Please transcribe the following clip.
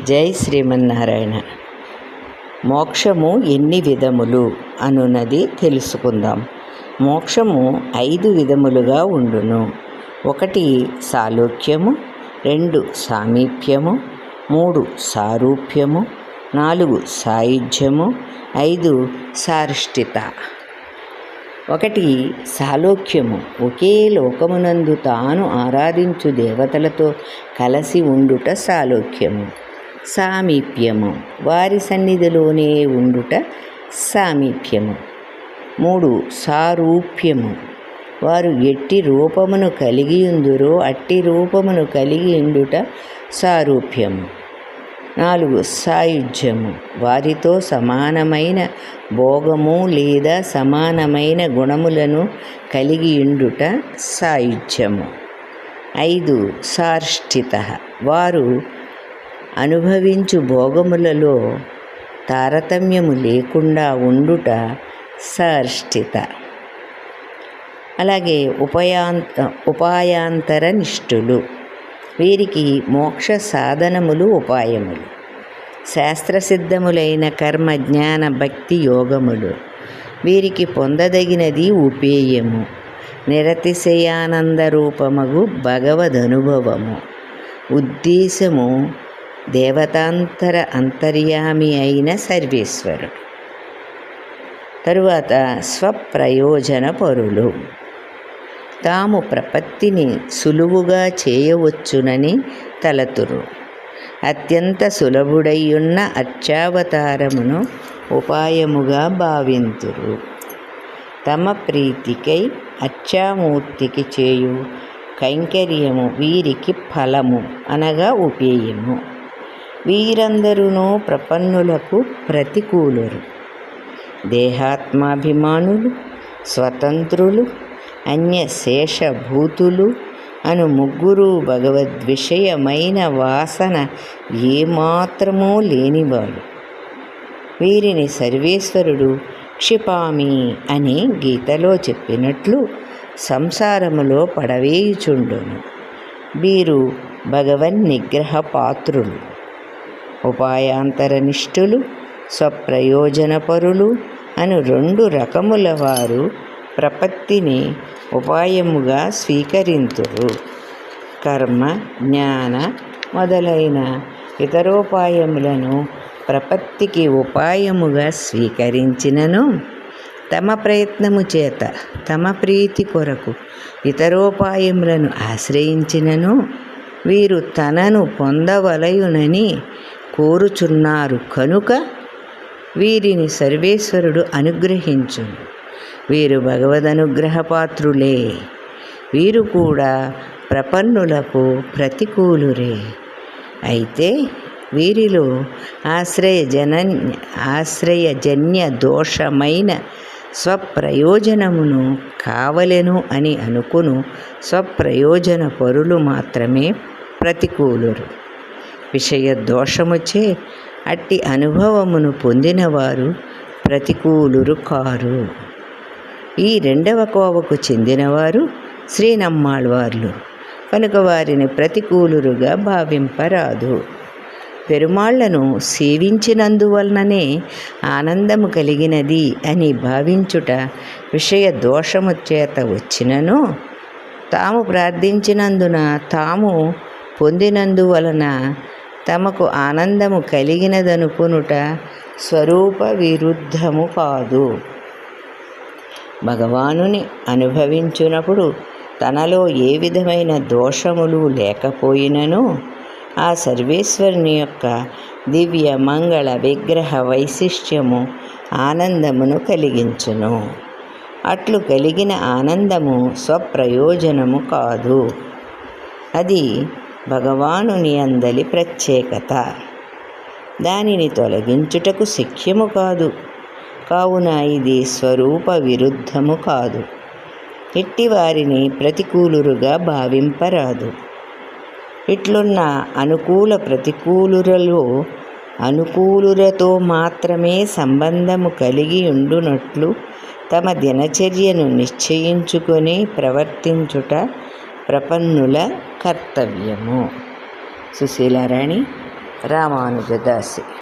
జై శ్రీమన్నారాయణ. మోక్షము ఎన్ని విధములు అనున్నది తెలుసుకుందాం. మోక్షము ఐదు విధములుగా ఉండును. ఒకటి సాలోక్యము రెండు సామీప్యము మూడు సారూప్యము నాలుగు సాయుధ్యము ఐదు సారిష్ఠిత ఒకటి సాలోక్యము ఒకే లోకమునందు తాను ఆరాధించు దేవతలతో కలిసి ఉండుట సాలోక్యము. సామీప్యము. వారి సన్నిధిలోనే ఉండుట సామీప్యము. మూడు సారూప్యము. వారు ఎట్టి రూపమును కలిగి ఉందురో అట్టి రూపమును కలిగి ఉండుట సారూప్యము. నాలుగు సాయుధ్యము వారితో సమానమైన భోగము లేదా సమానమైన గుణములను కలిగి ఉండుట సాయుధ్యము ఐదు సార్ష్టిత. వారు అనుభవించు భోగములలో తారతమ్యము లేకుండా ఉండుట సర్ష్టిత. అలాగే ఉపయాంత ఉపాయాంతర నిష్ఠులు. వీరికి మోక్ష సాధనములు ఉపాయములు. శాస్త్రసిద్ధములైన కర్మ జ్ఞాన భక్తి యోగములు. వీరికి పొందదగినది ఉపేయము. నిరతిశయానంద రూపమగు భగవదనుభవము. ఉద్దేశము దేవతాంతర అంతర్యామి అయిన సర్వేశ్వరుడు. తరువాత స్వప్రయోజన పరులు. తాము ప్రపత్తిని సులువుగా చేయవచ్చునని తలతురు. అత్యంత సులభుడయ్యున్న అర్చావతారమును ఉపాయముగా భావింతురు. తమ ప్రీతికై అర్చామూర్తికి చేయు కైంకర్యము వీరికి ఫలము అనగా ఉపేయము. వీరందరూ ప్రపన్నులకు ప్రతికూలురు. దేహాత్మాభిమానులు స్వతంత్రులు అన్యశేషభూతులు అను ముగ్గురు భగవద్విషయమైన వాసన ఏమాత్రమూ లేనివాడు. వీరిని సర్వేశ్వరుడు క్షిపామి అని గీతలో చెప్పినట్లు సంసారములో పడవేయుచుండును. వీరు భగవన్ నిగ్రహ పాత్రులు ఉపాయాంతరనిష్ఠులు స్వప్రయోజనపరులు అను రెండు రకముల వారు ప్రపత్తిని ఉపాయముగా స్వీకరింతురు. కర్మ జ్ఞాన మొదలైన ఇతరోపాయములను ప్రపత్తికి ఉపాయముగా స్వీకరించినను. తమ ప్రయత్నము చేత తమ ప్రీతి కొరకు ఇతరోపాయములను ఆశ్రయించినను. వీరు తనను పొందవలయునని కోరుచున్నారు. కనుక వీరిని సర్వేశ్వరుడు అనుగ్రహించు. వీరు భగవదనుగ్రహపాత్రులే. వీరు కూడా ప్రపన్నులకు ప్రతికూలురే. అయితే వీరిలో ఆశ్రయ జన ఆశ్రయజన్య దోషమైన స్వప్రయోజనమును కావలెను అని అనుకును. స్వప్రయోజన పరులు మాత్రమే ప్రతికూలురు. విషయ దోషముచే అట్టి అనుభవమును పొందినవారు ప్రతికూలురు కారు. ఈ రెండవ కోవకు చెందినవారు శ్రీనమ్మాళ్వార్లు. కనుక వారిని ప్రతికూలురుగా భావింపరాదు. పెరుమాళ్ళను సేవించినందువలననే ఆనందము కలిగినది అని భావించుట విషయ దోషము చేత వచ్చినను తాము ప్రార్థించినందున తాము పొందినందువలన తమకు ఆనందము కలిగినదనుకునుట స్వరూప విరుద్ధము కాదు. భగవానుని అనుభవించునప్పుడు తనలో ఏ విధమైన దోషములు లేకపోయినను ఆ సర్వేశ్వరుని యొక్క దివ్య మంగళ విగ్రహ వైశిష్ట్యము ఆనందమును కలిగించును. అట్లు కలిగిన ఆనందము స్వప్రయోజనము కాదు. అది భగవానుని అందలి ప్రత్యేకత. దానిని తొలగించుటకు శక్యము కాదు. కావున ఇది స్వరూప విరుద్ధము కాదు. ఇట్టివారిని ప్రతికూలురుగా భావింపరాదు. ఇట్లున్న అనుకూల ప్రతికూలురలో అనుకూలురతో మాత్రమే సంబంధము కలిగి ఉండునట్లు తమ దినచర్యను నిశ్చయించుకొని ప్రవర్తించుట ప్రపన్నుల కర్తవ్యము. సుశీలారాణి రామానుజదాసి.